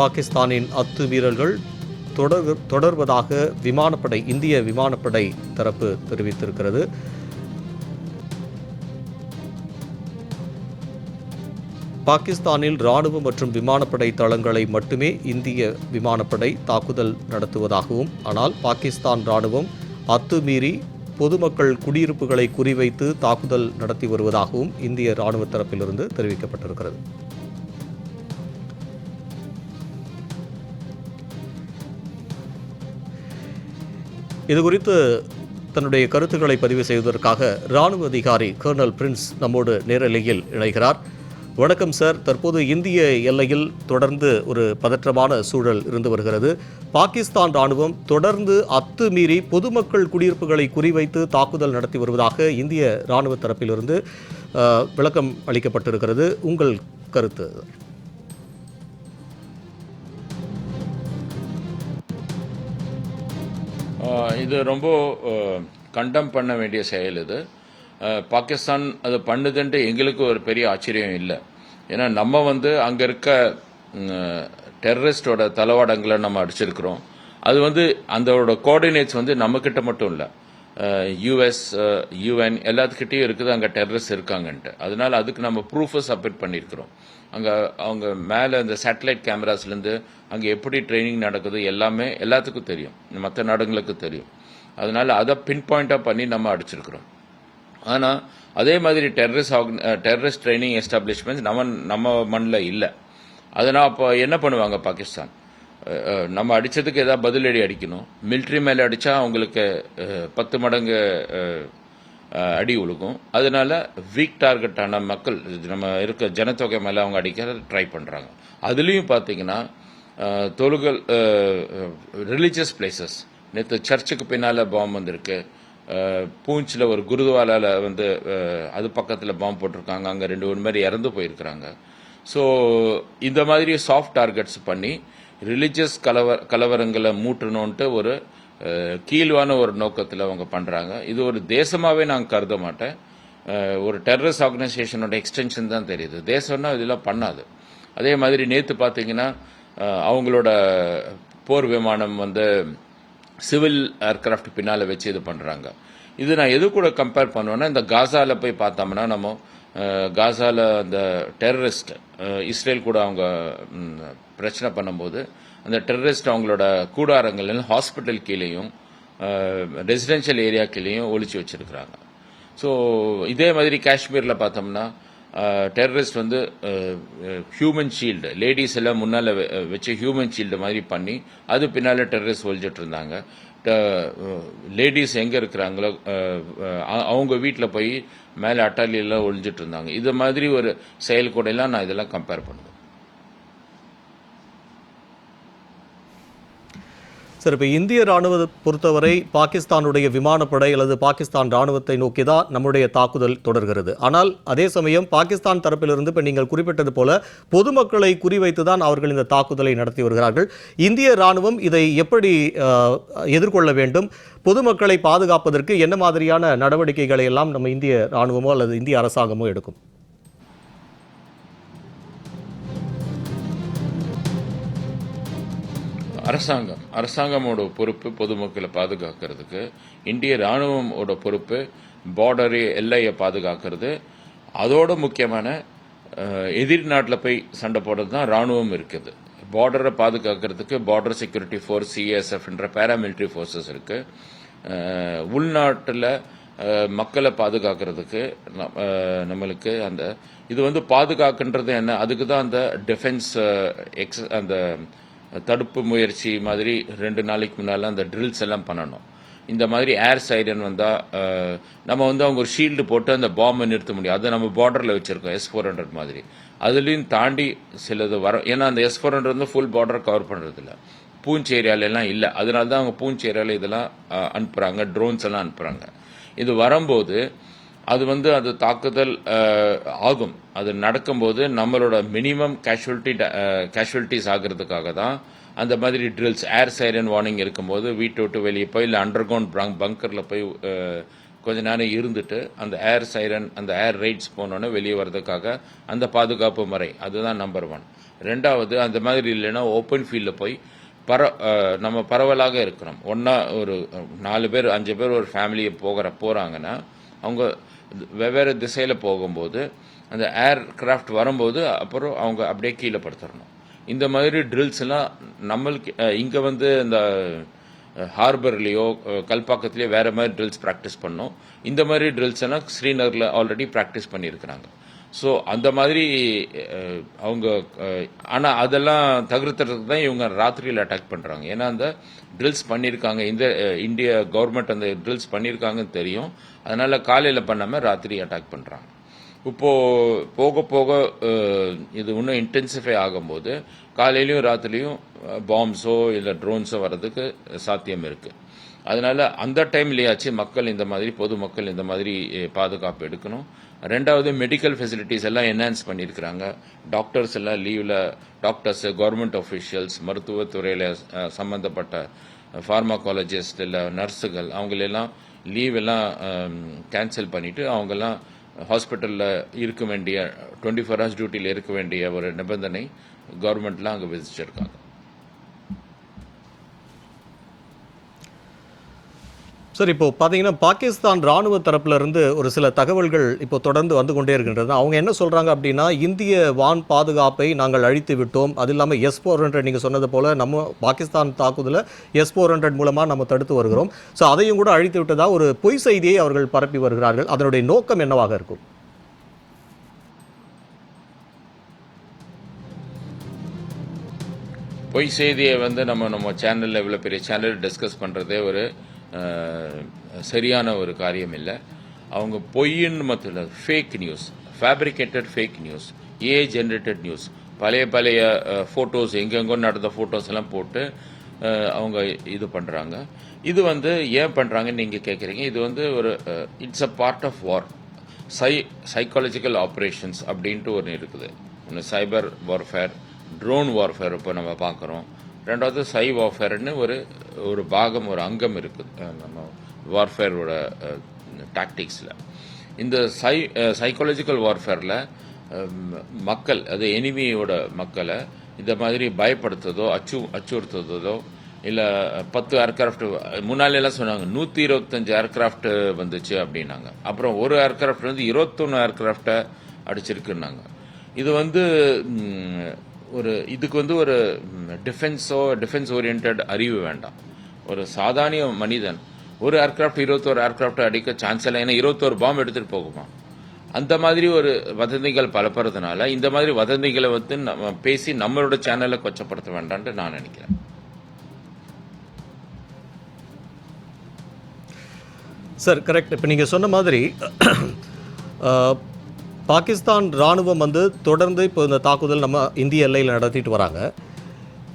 பாகிஸ்தானின் அத்துமீறல்கள் தொடர் தொடர்வதாக விமானப்படை இந்திய விமானப்படை தரப்பு தெரிவித்திருக்கிறது. பாகிஸ்தானில் ராணுவ மற்றும் விமானப்படை தளங்களை மட்டுமே இந்திய விமானப்படை தாக்குதல் நடத்துவதாகவும் ஆனால் பாகிஸ்தான் ராணுவம் அத்துமீறி பொதுமக்கள் குடியிருப்புகளை குறிவைத்து தாக்குதல் நடத்தி வருவதாகவும் இந்திய ராணுவ தரப்பிலிருந்து தெரிவிக்கப்பட்டிருக்கிறது. இது குறித்து தன்னுடைய கருத்துக்களை பதிவு செய்வதற்காக ராணுவ அதிகாரி கர்னல் பிரின்ஸ் நம்மோடு நேரலையில் இணைகிறார். வணக்கம் சார். தற்போது இந்திய எல்லையில் தொடர்ந்து ஒரு பதற்றமான சூழல் இருந்து வருகிறது. பாகிஸ்தான் ராணுவம் தொடர்ந்து அத்துமீறி பொதுமக்கள் குடியிருப்புகளை குறிவைத்து தாக்குதல் நடத்தி வருவதாக இந்திய ராணுவ தரப்பிலிருந்து விளக்கம் அளிக்கப்பட்டிருக்கிறது. உங்கள் கருத்து? இது ரொம்ப கண்டம் பண்ண வேண்டிய செயல் இது. பாகிஸ்தான் அது பண்ணுதுன்ட்டு எங்களுக்கு ஒரு பெரிய ஆச்சரியம் இல்லை. ஏன்னா நம்ம வந்து அங்கே இருக்க டெரரிஸ்டோட தளவாடங்களை நம்ம அடிச்சிருக்கிறோம். அது வந்து அதோட கோஆர்டினேட்ஸ் வந்து நம்மக்கிட்ட மட்டும் இல்லை. யூஎஸ் யூஎன் எல்லாத்துக்கிட்டையும் இருக்குது அங்கே டெரரிஸ்ட் இருக்காங்கன்ட்டு. அதனால அதுக்கு நம்ம ப்ரூஃபை சப்மிட் பண்ணியிருக்கிறோம். அங்கே அவங்க மேலே இந்த சேட்டலைட் கேமராஸ்லேருந்து அங்கே எப்படி ட்ரைனிங் நடக்குது எல்லாமே எல்லாத்துக்கும் தெரியும். மற்ற நாடுங்களுக்கு தெரியும். அதனால அதை பின் பாயிண்டாக பண்ணி நம்ம அடிச்சிருக்கிறோம். ஆனால் அதே மாதிரி டெரரிஸ்ட் டெரரிஸ்ட் ட்ரைனிங் எஸ்டாப்ளிஷ்மெண்ட்ஸ் நம்ம நம்ம மண்ணில் இல்லை. அதனால் அப்போ என்ன பண்ணுவாங்க பாகிஸ்தான்? நம்ம அடிச்சதுக்கு ஏதாவது பதிலடி அடிக்கணும். மிலிட்ரி மேலே அடித்தா அவங்களுக்கு பத்து மடங்கு அடி உழுகும் அதனால வீக் டார்கெட்டான மக்கள் நம்ம இருக்க ஜனத்தொகை மேலே அவங்க அடிக்க ட்ரை பண்ணுறாங்க அதுலேயும் பார்த்தீங்கன்னா தொழுகல் ரிலீஜியஸ் பிளேசஸ் நேற்று சர்ச்சுக்கு பின்னால் பாம்பு வந்திருக்கு. பூஞ்சில் ஒரு குருதுவாலாவில் வந்து அது பக்கத்தில் பாம்பு போட்டிருக்காங்க. அங்கே ரெண்டு மூணு மாதிரி இறந்து போயிருக்கிறாங்க. ஸோ இந்த மாதிரி சாஃப்ட் டார்கெட்ஸ் பண்ணி ரிலீஜியஸ் கலவ கலவரங்களை மூட்டணுன்ட்டு ஒரு கீழ்வான ஒரு நோக்கத்தில் அவங்க பண்ணுறாங்க இது ஒரு தேசமாகவே நான் கருத மாட்டேன். ஒரு டெரரிஸ்ட் ஆர்கனைசேஷனோட எக்ஸ்டென்ஷன் தான் தெரியுது. தேசம்னா இதெல்லாம் பண்ணாது. அதே மாதிரி நேற்று பார்த்தீங்கன்னா அவங்களோட போர் விமானம் வந்து சிவில் ஏர்க்ராஃப்ட் பின்னால் வச்சு இது பண்ணுறாங்க இது நான் எது கூட கம்பேர் பண்ணுவேன்னா இந்த காசாவில் போய் பார்த்தோம்னா நம்ம காசாவில் அந்த டெரரிஸ்ட் இஸ்ரேல் கூட அவங்க பிரச்சனை பண்ணும்போது அந்த டெரரிஸ்ட் அவங்களோட கூடாரங்கள் ஹாஸ்பிட்டல் கீழேயும் ரெசிடென்ஷியல் ஏரியா கீழேயும் ஒழிச்சு வச்சிருக்கிறாங்க. ஸோ இதே மாதிரி காஷ்மீரில் பார்த்தோம்னா டெரரிஸ்ட் வந்து ஹியூமன் ஷீல்டு லேடிஸ் எல்லாம் முன்னால் வச்சு ஹியூமன் ஷீல்டு மாதிரி பண்ணி அது பின்னால் டெரரிஸ்ட் ஒழிச்சிட்டு இருந்தாங்க. லேடிஸ் எங்கே இருக்கிறாங்களோ அவங்க வீட்டில் போய் மேலே அட்டாலியெல்லாம் ஒழிஞ்சிட்டு இருந்தாங்க. இது மாதிரி ஒரு செயல் கூடலாம் நான் இதெல்லாம் கம்பேர் பண்ணுவேன். சார் இப்போ இந்திய ராணுவத்தை பொறுத்தவரை பாகிஸ்தானுடைய விமானப்படை அல்லது பாகிஸ்தான் ராணுவத்தை நோக்கி தான் நம்முடைய தாக்குதல் தொடர்கிறது. ஆனால் அதே சமயம் பாகிஸ்தான் தரப்பிலிருந்து இப்போ நீங்கள் குறிப்பிட்டது போல பொதுமக்களை குறிவைத்து தான் அவர்கள் இந்த தாக்குதலை நடத்தி வருகிறார்கள். இந்திய ராணுவம் இதை எப்படி எதிர்கொள்ள வேண்டும்? பொதுமக்களை பாதுகாப்பதற்கு என்ன மாதிரியான நடவடிக்கைகளை எல்லாம் நம்ம இந்திய ராணுவமோ அல்லது இந்திய அரசாங்கமோ எடுக்கும்? அரசாங்கம் அரசாங்கமோட பொறுப்பு பொதுமக்களை பாதுகாக்கிறதுக்கு இந்திய ராணுவமோட பொறுப்பு பார்டரு எல்லையை பாதுகாக்கிறது. அதோட முக்கியமான எதிர் நாட்டில் போய் சண்டை போடுறது தான் ராணுவம் இருக்குது பார்டரை பாதுகாக்கிறதுக்கு பார்டர் செக்யூரிட்டி ஃபோர்ஸ் சிஎஸ்எஃப்ன்ற பேராமிலிட்ரி ஃபோர்ஸஸ் இருக்கு. உள்நாட்டில் மக்களை பாதுகாக்கிறதுக்கு நம்மளுக்கு அந்த இது வந்து பாதுகாக்கின்றது என்ன? அதுக்கு தான் அந்த டிஃபென்ஸ் எக்ஸ் அந்த தடுப்பு முயற்சி மாதிரி ரெண்டு நாளைக்கு முன்னால் அந்த ட்ரில்ஸ் எல்லாம் பண்ணணும். இந்த மாதிரி ஏர் சைரன் வந்தால் நம்ம வந்து அவங்க ஒரு ஷீல்டு போட்டு அந்த பாம்பை நிறுத்த முடியும். அதை நம்ம பார்டரில் வச்சுருக்கோம் எஸ் ஃபோர் ஹண்ட்ரட் மாதிரி. அதுலேயும் தாண்டி சிலது வர ஏன்னா அந்த எஸ் ஃபோர் ஹண்ட்ரட் வந்து ஃபுல் பார்டர் கவர் பண்ணுறதில்ல பூஞ்சி ஏரியாலெல்லாம் இல்லை. அதனால தான் அவங்க பூஞ்சி ஏரியாவில் இதெல்லாம் அனுப்புகிறாங்க ட்ரோன்ஸ் எல்லாம் அனுப்புகிறாங்க இது வரும்போது அது வந்து அது தாக்குதல் ஆகும். அது நடக்கும்போது நம்மளோட மினிமம் கேஷுவலிட்டி கேஷுவலிட்டிஸ் ஆகிறதுக்காக தான் அந்த மாதிரி ட்ரில்ஸ் ஏர் சைரன் வார்னிங் இருக்கும்போது வீட்டை விட்டு வெளியே போய் இல்லை அண்டர் கிரவுண்ட் பங்கரில் போய் கொஞ்ச நேரம் இருந்துட்டு அந்த ஏர் சைரன் அந்த ஏர் ரைட்ஸ் போனோன்னே வெளியே வர்றதுக்காக அந்த பாதுகாப்பு முறை. அதுதான் நம்பர் ஒன் ரெண்டாவது அந்த மாதிரி இல்லைன்னா ஓப்பன் ஃபீல்டில் போய் பர நம்ம பரவலாக இருக்கிறோம். ஒன்றா ஒரு நாலு பேர் அஞ்சு பேர் ஒரு ஃபேமிலியை போகிற போகிறாங்கன்னா அவங்க வெவ்வேறு திசையில் போகும்போது அந்த ஏர் கிராஃப்ட் வரும்போது அப்புறம் அவங்க அப்படியே கீழே படுத்துடணும் இந்த மாதிரி ட்ரில்ஸ் எல்லாம் நம்மளுக்கு இங்கே வந்து இந்த ஹார்பர்லேயோ கல்பாக்கத்துலேயோ வேற மாதிரி ட்ரில்ஸ் ப்ராக்டிஸ் பண்ணோம். இந்த மாதிரி ட்ரில்ஸ் எல்லாம் ஸ்ரீநகரில் ஆல்ரெடி ப்ராக்டிஸ் பண்ணியிருக்கிறாங்க. ஸோ அந்த மாதிரி அவங்க ஆனால் அதெல்லாம் தவிர்த்துறதுக்கு தான் இவங்க ராத்திரியில் அட்டாக் பண்ணுறாங்க ஏன்னா அந்த ட்ரில்ஸ் பண்ணியிருக்காங்க இந்த இந்தியா இந்திய கவர்மெண்ட் அந்த ட்ரில்ஸ் பண்ணியிருக்காங்கன்னு தெரியும். அதனால் காலையில் பண்ணாமல் ராத்திரி அட்டாக் பண்ணுறாங்க இப்போ போக போக இது இன்னும் இன்டென்சிஃபை ஆகும்போது காலையிலையும் ராத்திரிலையும் பாம்ஸோ இல்லை ட்ரோன்ஸோ வர்றதுக்கு சாத்தியம் இருக்குது அதனால் அந்த டைம்லேயாச்சும் மக்கள் இந்த மாதிரி பொதுமக்கள் இந்த மாதிரி பாதுகாப்பு எடுக்கணும். ரெண்டாவது மெடிக்கல் ஃபெசிலிட்டிஸ் எல்லாம் என்ஹான்ஸ் பண்ணியிருக்கிறாங்க. டாக்டர்ஸ் எல்லாம் லீவில் டாக்டர்ஸ் கவர்மெண்ட் அஃபிஷியல்ஸ் மருத்துவத்துறையில் சம்மந்தப்பட்ட ஃபார்மாகாலஜிஸ்ட் இல்லை நர்ஸுகள் அவங்களெல்லாம் லீவ் எல்லாம் கேன்சல் பண்ணிவிட்டு அவங்கெல்லாம் ஹாஸ்பிட்டலில் இருக்க வேண்டிய டுவெண்ட்டி ஃபோர் ஹவர்ஸ் டியூட்டியில் இருக்க வேண்டிய ஒரு நிபந்தனை கவர்மெண்ட்லாம் அங்கே விதிச்சிருக்காங்க. சார் இப்போ பார்த்தீங்கன்னா பாகிஸ்தான் ராணுவ தரப்பிலிருந்து ஒரு சில தகவல்கள் இப்போ தொடர்ந்து வந்து கொண்டே இருக்கின்றது. அவங்க என்ன சொல்கிறாங்க அப்படின்னா இந்திய வான் பாதுகாப்பை நாங்கள் அழித்து விட்டோம். அது இல்லாமல் எஸ் ஃபோர் ஹண்ட்ரட் நீங்கள் சொன்னது போல் நம்ம பாகிஸ்தான் தாக்குதலை எஸ் ஃபோர் ஹண்ட்ரட் மூலமாக நம்ம தடுத்து வருகிறோம். ஸோ அதையும் கூட அழித்து விட்டதா ஒரு பொய் செய்தியை அவர்கள் பரப்பி வருகிறார்கள். அதனுடைய நோக்கம் என்னவாக இருக்கும்? பொய் செய்தியை வந்து நம்ம நம்ம சேனலில் இவ்வளோ பெரிய சேனல் டிஸ்கஸ் பண்ணுறதே ஒரு சரியான ஒரு காரியம் இல்லை. அவங்க பொய்ன்னு மட்டும் fake news fabricated fake news AI generated news பழைய பழைய ஃபோட்டோஸ் எங்கெங்கோ நடந்த ஃபோட்டோஸ் எல்லாம் போட்டு அவங்க இது பண்ணுறாங்க இது வந்து ஏன் பண்ணுறாங்கன்னு நீங்கள் கேட்குறீங்க இது வந்து ஒரு it's a part of war psi psychological operations அப்படின்ட்டு ஒன்று இருக்குது. ஒன்று சைபர் வார்ஃபேர் ட்ரோன் வார்ஃபேர் இப்போ நம்ம பார்க்குறோம் ரெண்டாவது சை வார்ஃபேர்னு ஒரு ஒரு பாகம் ஒரு அங்கம் இருக்குது. நம்ம வார்ஃபேரோட டாக்டிக்ஸில் இந்த சை சைக்காலஜிக்கல் வார்ஃபேரில் மக்கள் அது எனிமியோட மக்களை இந்த மாதிரி பயப்படுத்துறதோ அச்சு அச்சுறுத்துறதோ இல்லை பத்து ஏர்க்ராஃப்ட் முன்னாலெல்லாம் சொன்னாங்க நூற்றி இருபத்தஞ்சு ஏர்க்ராஃப்ட் வந்துச்சு அப்படின்னாங்க. அப்புறம் ஒரு ஏர்க்ராஃப்ட் வந்து இருபத்தொன்று ஏர்க்ராஃப்டை அடிச்சிருக்குன்னாங்க. இது வந்து ஒரு இதுக்கு வந்து ஒரு டிஃபென்ஸோ டிஃபென்ஸ் ஓரியன்ட் அறிவு வேண்டாம். ஒரு சாதாரண மனிதன் ஒரு ஏர்க்ராஃப்ட் இருபத்தோரு ஏர்க்ராஃப்ட் அடிக்க சான்ஸ் இல்லை ஏன்னா இருபத்தோரு பாம்பு எடுத்துகிட்டு போகுமா? அந்த மாதிரி ஒரு வதந்திகள் பலப்படுறதுனால இந்த மாதிரி வதந்திகளை வந்து நம்ம பேசி நம்மளோட சேனலை கொச்சப்படுத்த வேண்டாம்னு நான் நினைக்கிறேன். சார் கரெக்ட் இப்போ நீங்கள் சொன்ன மாதிரி பாகிஸ்தான் ராணுவம் வந்து தொடர்ந்து இப்போ இந்த தாக்குதல் நம்ம இந்திய எல்லையில் நடத்திட்டு வராங்க.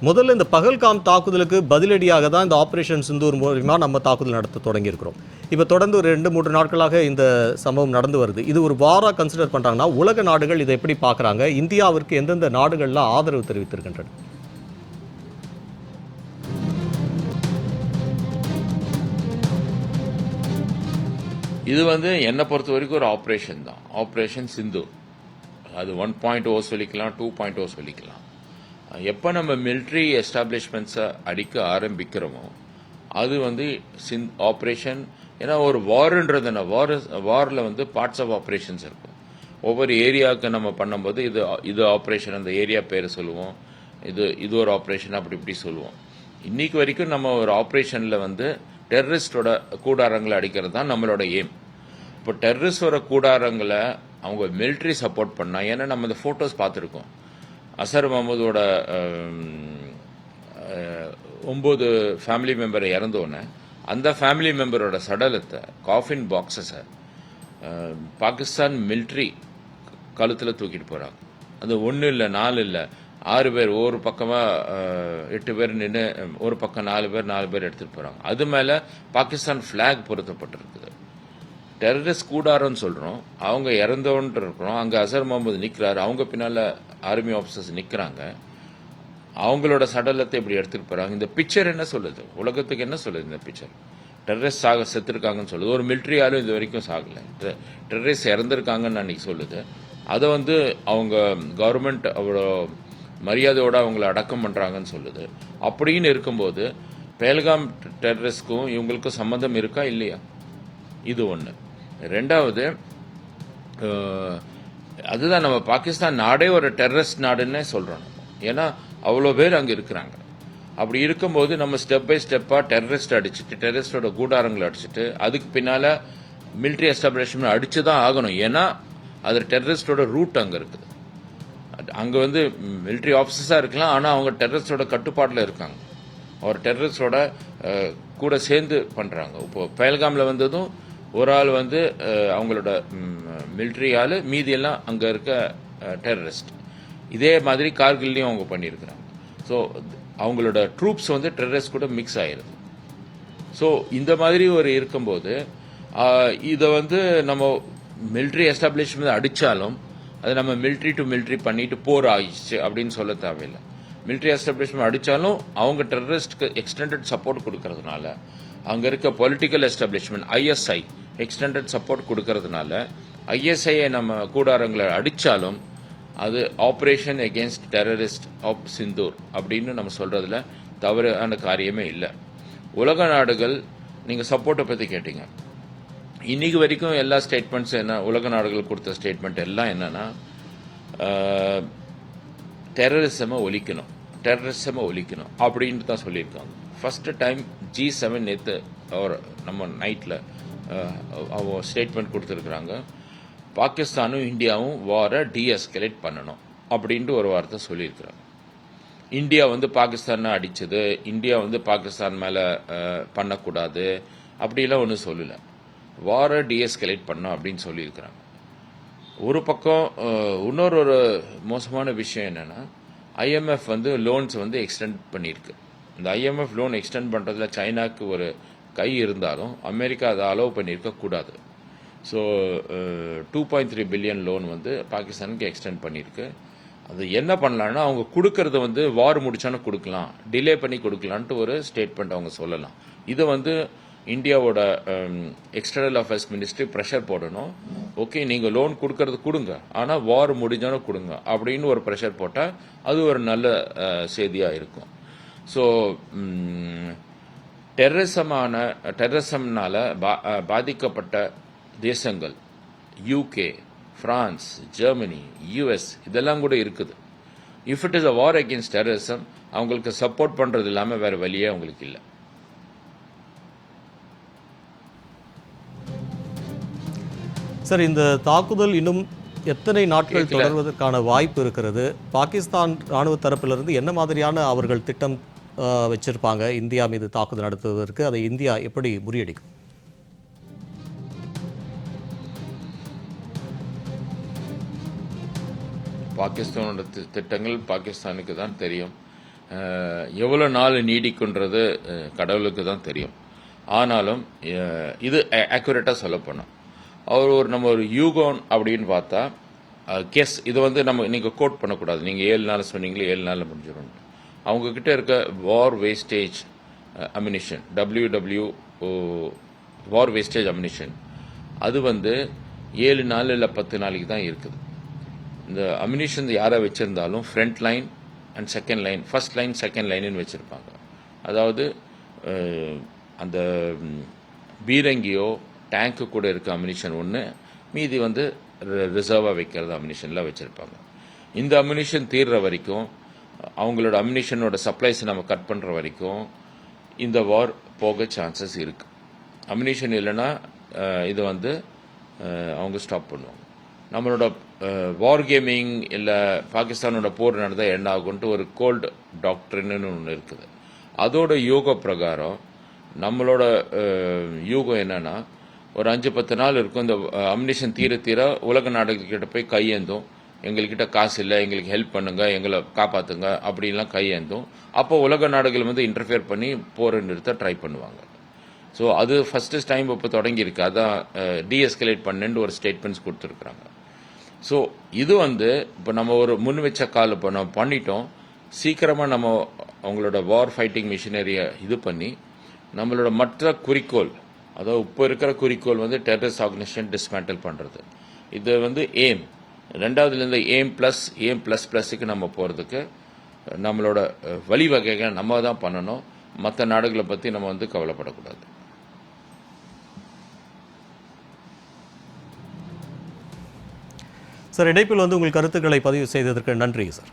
முதல்ல இந்த பகல்காம் தாக்குதலுக்கு பதிலடியாக தான் இந்த ஆப்ரேஷன் சிந்தூர் மூலிமா நம்ம தாக்குதல் நடத்த தொடங்கியிருக்கிறோம். இப்போ தொடர்ந்து ஒரு ரெண்டு மூன்று நாட்களாக இந்த சம்பவம் நடந்து வருது. இது ஒரு வாராக கன்சிடர் பண்ணுறாங்கன்னா உலக நாடுகள் இதை எப்படி பார்க்குறாங்க? இந்தியாவிற்கு எந்தெந்த நாடுகள்லாம் ஆதரவு தெரிவித்திருக்கின்றன? இது வந்து என்னை பொறுத்த வரைக்கும் ஒரு ஆப்ரேஷன் தான். ஆப்ரேஷன் சிந்து. அது ஒன் பாயிண்ட் ஓ சொல்லிக்கலாம் டூ பாயிண்ட் ஓ சொல்லிக்கலாம். எப்போ நம்ம மிலிட்ரி எஸ்டாப்ளிஷ்மெண்ட்ஸை அடிக்க ஆரம்பிக்கிறோமோ அது வந்து சிந் ஆப்ரேஷன் ஏன்னா ஒரு வார்ன்றது என்ன? வார் வாரில் வந்து பார்ட்ஸ் ஆஃப் ஆப்ரேஷன்ஸ் இருக்கும். ஒவ்வொரு ஏரியாவுக்கு நம்ம பண்ணும்போது இது இது ஆப்ரேஷன் அந்த ஏரியா பேர் சொல்லுவோம். இது இது ஒரு ஆப்ரேஷன் அப்படி இப்படி சொல்லுவோம். இன்றைக்கி வரைக்கும் நம்ம ஒரு ஆப்ரேஷனில் வந்து டெரரிஸ்டோட கூடாரங்களை அடிக்கிறது தான் நம்மளோட எய்ம் இப்போ டெரரிஸ்டோட கூடாரங்களை அவங்க மிலிட்ரி சப்போர்ட் பண்ணால் ஏன்னா நம்ம இந்த ஃபோட்டோஸ் பார்த்துருக்கோம். அசர் முகமதோட ஒம்பது ஃபேமிலி மெம்பரை இறந்தோன்னே அந்த ஃபேமிலி மெம்பரோட சடலத்தை காஃபின் பாக்ஸஸை பாகிஸ்தான் மிலிட்ரி கழுத்தில் தூக்கிட்டு போகிறாங்க அது ஒன்றும் இல்லை நாலு இல்லை ஆறு பேர் ஒரு பக்கமாக எட்டு பேர் நின்று ஒரு பக்கம் நாலு பேர் நாலு பேர் எடுத்துகிட்டு போகிறாங்க அது மேலே பாகிஸ்தான் ஃப்ளாக் பொருத்தப்பட்டிருக்குது. டெரரிஸ்ட் கூடாரம்னு சொல்கிறோம் அவங்க இறந்தவன்ட்டு இருக்கிறோம். அங்கே அசர் முகமது நிற்கிறாரு அவங்க பின்னால் ஆர்மி ஆஃபீஸர்ஸ் நிற்கிறாங்க அவங்களோட சடலத்தை இப்படி எடுத்துகிட்டு போகிறாங்க இந்த பிக்சர் என்ன சொல்லுது? உலகத்துக்கு என்ன சொல்லுது இந்த பிக்சர் டெரரிஸ்ட் சாக செத்துருக்காங்கன்னு சொல்லுது. ஒரு military ஆளும் இது வரைக்கும் சாகலை. டெரரிஸ்ட் இறந்துருக்காங்கன்னு அன்றைக்கி சொல்லுது. அதை வந்து அவங்க கவர்மெண்ட் அவ்வளோ மரியாதையோடு அவங்கள அடக்கம் பண்ணுறாங்கன்னு சொல்லுது. அப்படின்னு இருக்கும்போது பேல்காம் டெரரிஸ்க்கும் இவங்களுக்கும் சம்மந்தம் இருக்கா இல்லையா? இது ஒன்று ரெண்டாவது அதுதான் நம்ம பாகிஸ்தான் நாடே ஒரு டெரரிஸ்ட் நாடுன்னே சொல்கிறோம் நம்ம. ஏன்னா அவ்வளோ பேர் அங்கே இருக்கிறாங்க. அப்படி இருக்கும்போது நம்ம ஸ்டெப் பை ஸ்டெப்பாக டெரரிஸ்ட் அடிச்சுட்டு டெரரிஸ்டோட கூடாரங்களை அடிச்சுட்டு அதுக்கு பின்னால் மிலிட்ரி எஸ்டாப்ளிஷ்மெண்ட் அடிச்சு தான் ஆகணும். ஏன்னா அது டெரரிஸ்டோட ரூட் அங்கே இருக்குது. அங்கே வந்து மிலிட்ரி ஆஃபீஸர்ஸாக இருக்கலாம் ஆனால் அவங்க டெரரிஸ்டோட கட்டுப்பாட்டில் இருக்காங்க. அவர் டெரரிஸ்டோட கூட சேர்ந்து பண்ணுறாங்க இப்போ பயல்காமில் வந்ததும் ஒரு ஆள் வந்து அவங்களோட மிலிட்ரி ஆள் மீதியெல்லாம் அங்கே இருக்க டெரரிஸ்ட் இதே மாதிரி கார்கில்லையும் அவங்க பண்ணியிருக்கிறாங்க. ஸோ அவங்களோட ட்ரூப்ஸ் வந்து டெரரிஸ்ட் கூட மிக்ஸ் ஆயிருது. ஸோ இந்த மாதிரி ஒரு இருக்கும்போது இதை வந்து நம்ம மிலிட்ரி எஸ்டாப்ளிஷ்மெண்ட் அடித்தாலும் அது நம்ம மிலிட்ரி டு மிலிட்ரி பண்ணிட்டு போர் ஆயிடுச்சு அப்படின்னு சொல்ல தேவையில்லை. மிலிட்ரி எஸ்டாப்ளிஷ்மெண்ட் அடித்தாலும் அவங்க டெரரிஸ்ட்க்கு எக்ஸ்டெண்டட் சப்போர்ட் கொடுக்கறதுனால அங்கே இருக்க political establishment ISI extended support கொடுக்கறதுனால ஐஎஸ்ஐயை நம்ம கூடாரங்களை அடித்தாலும் அது operation against terrorist of Sindoor அப்படின்னு நம்ம சொல்கிறதுல தவறான காரியமே இல்லை. உலக நாடுகள் நீங்கள் சப்போர்ட்டை பற்றி கேட்டீங்க. இன்னைக்கு வரைக்கும் எல்லா ஸ்டேட்மெண்ட்ஸ் என்ன உலக நாடுகள் கொடுத்த ஸ்டேட்மெண்ட் எல்லாம் என்னன்னா டெரரிசமை ஒழிக்கணும். டெரரிசமை ஒழிக்கணும். அப்படின்ட்டு தான் சொல்லியிருக்காங்க. ஃபஸ்ட்டு டைம் ஜி செவன் நேற்று அவர் நம்ம நைட்டில் அவங்க ஸ்டேட்மெண்ட் கொடுத்துருக்குறாங்க. பாகிஸ்தானும் இந்தியாவும் வாரை டீஎஸ்கலேட் பண்ணணும் அப்படின்ட்டு ஒரு வார்த்தை சொல்லியிருக்கிறாங்க. இந்தியா வந்து பாகிஸ்தானை அடிச்சது. இந்தியா வந்து பாகிஸ்தான் மேலே பண்ணக்கூடாது. அப்படிலாம் ஒன்றும் சொல்லலை. வாரை டிஎஸ்கலேட் பண்ணோம் அப்படின்னு சொல்லியிருக்கிறாங்க. ஒரு பக்கம் இன்னொரு ஒரு மோசமான விஷயம் என்னென்னா ஐஎம்எஃப் வந்து லோன்ஸ் வந்து எக்ஸ்டெண்ட் பண்ணியிருக்கு. இந்த ஐஎம்எஃப் லோன் எக்ஸ்டெண்ட் பண்ணுறதுல சைனாக்கு ஒரு கை இருந்தாலும் அமெரிக்கா அதை அலோவ் பண்ணியிருக்க கூடாது. So two point three billion loan வந்து பாகிஸ்தானுக்கு எக்ஸ்டெண்ட் பண்ணியிருக்கு. அது என்ன பண்ணலான்னா அவங்க கொடுக்கறது வந்து வார் முடிச்சோன்னு கொடுக்கலாம். டிலே பண்ணி கொடுக்கலான்ட்டு ஒரு ஸ்டேட்மெண்ட் அவங்க சொல்லலாம். இதை வந்து இந்தியாவோட எக்ஸ்டர்னல் அஃபேர்ஸ் மினிஸ்ட்ரி ப்ரெஷர் போடணும். ஓகே நீங்கள் லோன் கொடுக்கறது கொடுங்க. ஆனால் வார் முடிஞ்சோன்னு கொடுங்க. அப்படின்னு ஒரு ப்ரெஷர் போட்டால் அது ஒரு நல்ல uh, செய்தியாக இருக்கும். ஸோ டெரரிசமான டெரரிசம்னால பா- uh, பாதிக்கப்பட்ட தேசங்கள் யூகே ஃப்ரான்ஸ் ஜெர்மனி யூஎஸ் இதெல்லாம் கூட இருக்குது. If it is a war against terrorism அவங்களுக்கு சப்போர்ட் பண்ணுறது இல்லாமல் வேறு வழியே அவங்களுக்கு இல்லை. சார் இந்த தாக்குதல் இன்னும் எத்தனை நாட்கள். தொடர்வதற்கான வாய்ப்பு இருக்கிறது? பாகிஸ்தான் ராணுவ தரப்பிலிருந்து என்ன மாதிரியான அவர்கள் திட்டம் வச்சிருப்பாங்க? இந்தியா மீது தாக்குதல் நடத்துவதற்கு அதை இந்தியா எப்படி முறியடிக்கும்? பாகிஸ்தானோட தி- திட்டங்கள் பாகிஸ்தானுக்கு தான் தெரியும். அஹ், எவ்வளவு நாள் நீடிக்குன்றது கடவுளுக்கு தான் தெரியும். ஆனாலும் இது அக்யூரேட்டாக சொல்ல போனோம் அவர் ஒரு நம்ம ஒரு யூகோன் அப்படின்னு பார்த்தா கெஸ் இது வந்து நம்ம நீங்க கோட் பண்ணக்கூடாது. நீங்க ஏழு நாள் சொன்னீங்களே ஏழு நாளில் முடிஞ்சிடும் அவங்க கிட்ட இருக்க war wastage ammunition W W war wastage ammunition அது வந்து ஏழு நாள் இல்லை பத்து நாளைக்கு தான் இருக்குது. இந்த அமினிஷன் யாரை வச்சுருந்தாலும் front line and second line first line second லைனுன்னு வச்சுருப்பாங்க. அதாவது அந்த பீரங்கியோ டேங்க்கு கூட இருக்க அம்யூனிஷன் ஒன்று மீதி வந்து ரிசர்வாக வைக்கிறது அம்யூனிஷன்லாம் வச்சுருப்பாங்க. இந்த அம்யூனிஷன் தீர்ற வரைக்கும் அவங்களோட அம்யூனிஷனோட சப்ளைஸ் நம்ம கட் பண்ணுற வரைக்கும் இந்த வார் போக சான்சஸ் இருக்குது அம்யூனிஷன் இல்லைன்னா இதை இது வந்து அவங்க ஸ்டாப் பண்ணுவாங்க. நம்மளோட வார் கேமிங் இல்லை பாகிஸ்தானோட போர் நடந்தால் என்ன ஆகும்ட்டு ஒரு கோல்டு டாக்டர்னு ஒன்று இருக்குது. அதோட யோக பிரகாரம் நம்மளோட யூகம் என்னென்னா ஒரு அஞ்சு பத்து நாள் இருக்கும். இந்த அம்னிஷன் தீர தீர உலக நாடுகள்கிட்ட போய் கையேந்தும். எங்கள்கிட்ட காசு இல்லை எங்களுக்கு ஹெல்ப் பண்ணுங்க எங்களை காப்பாத்துங்க அப்படின்லாம் கையேந்தும். அப்போ உலக நாடுகள் வந்து இன்டர்ஃபியர் பண்ணி போரை நிறுத்த ட்ரை பண்ணுவாங்க. ஸோ அது ஃபஸ்ட்டு டைம் இப்போ தொடங்கியிருக்கு. அதான் டீஎஸ்கலேட் பண்ணுன்னு ஒரு ஸ்டேட்மெண்ட்ஸ் கொடுத்துருக்குறாங்க. ஸோ இது வந்து இப்போ நம்ம ஒரு முன் வச்ச கால் இப்போ நம்ம பண்ணிட்டோம். சீக்கிரமாக நம்ம அவங்களோட வார் ஃபைட்டிங் மிஷினரியை இது பண்ணி நம்மளோட மற்ற குறிக்கோள் அதாவது இப்போ இருக்கிற குறிக்கோள் வந்து டெரரிஸ்ட் ஆர்கனைசேஷன் டிஸ்மேண்டில் பண்ணுறது இது வந்து எய்ம் ரெண்டாவதுலேருந்து எய்ம் ப்ளஸ் எய்ம் ப்ளஸ் ப்ளஸுக்கு நம்ம போகிறதுக்கு நம்மளோட வழிவகைகள் நம்ம தான் பண்ணணும். மற்ற நாடுகளை பற்றி நம்ம வந்து கவலைப்படக்கூடாது. சார் இணைப்பில் வந்து உங்கள் கருத்துக்களை பதிவு செய்ததற்கு நன்றி சார்.